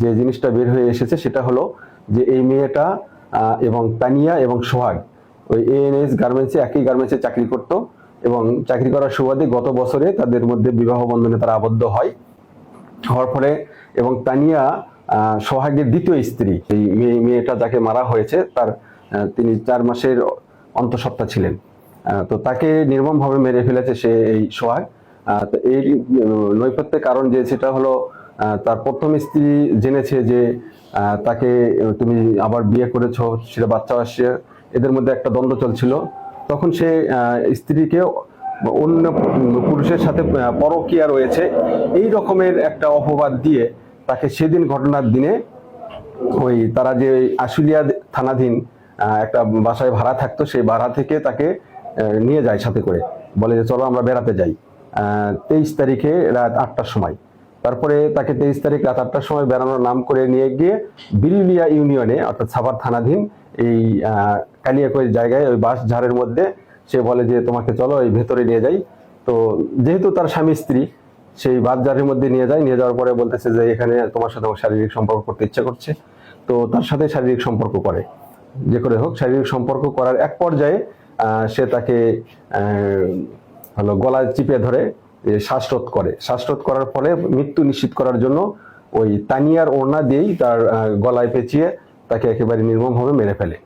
যে জিনিসটা বের হয়ে এসেছে সেটা হলো যে এই মেয়েটা আহ, এবং তানিয়া এবং সোহাগ ওই এএনএস গার্মেন্টসে একই গার্মেন্টসে চাকরি করত। এবং চাকরি করার সুবাদে গত বছরে তাদের মধ্যে বিবাহ বন্ধনে তারা আবদ্ধ হয়। হওয়ার ফলে এবং তানিয়া সোহাগের দ্বিতীয় স্ত্রী এই মেয়ে মেয়েটা যাকে মারা হয়েছে তার তিনি চার মাসের অন্তঃসত্ত্বা ছিলেন। তো তাকে নির্মমভাবে মেরে ফেলেছে সে এই সোহাগ। এই উম, নৈপথ্যের কারণ যে সেটা হলো তার প্রথম স্ত্রী জেনেছে যে তাকে তুমি আবার বিয়ে করেছ সেটা বাচ্চা আসছে। এদের মধ্যে একটা দ্বন্দ্ব চলছিল। তখন সে স্ত্রীকে অন্য পুরুষের সাথে পরকীয়া রয়েছে। এই রকমের একটা অপবাদ দিয়ে তাকে সেদিন ঘটনার দিনে ওই তারা যে আশুলিয়া থানাধীন একটা বাসায় ভাড়া থাকতো, সেই ভাড়া থেকে তাকে নিয়ে যায় সাথে করে। বলে যে, চলো আমরা বেড়াতে যাই। তেইশ তারিখে রাত আটটার সময়। তারপরে তাকে তেইশ তারিখ রাত আটটার সময় বেড়ানোর নাম করে নিয়ে গিয়ে বিরুলিয়া ইউনিয়নে, অর্থাৎ সাভার থানাধীন এই কালিয়াকৈর জায়গায়, ওই বাস ঝাড়ের মধ্যে সে বলে যে, তোমাকে চলো, এই ভেতরে নিয়ে যাই। তো যেহেতু তার স্বামী স্ত্রী, সেই বাজারের মধ্যে নিয়ে যায়। নিয়ে যাওয়ার পরে বলতেছে যে, এখানে তোমার সাথে আমার শারীরিক সম্পর্ক করতে ইচ্ছা করছে। তো তার সাথে শারীরিক সম্পর্ক করে। যে করে হোক, শারীরিক সম্পর্ক করার এক পর্যায়ে সে তাকে হলো গলায় চিপে ধরে শ্বাসরোধ করে। শ্বাসরোধ করার ফলে মৃত্যু নিশ্চিত করার জন্য ওই তানিয়ার ওড়না দিয়েই তার গলায় পেঁচিয়ে তাকে একেবারে নির্মমভাবে মেরে ফেলে।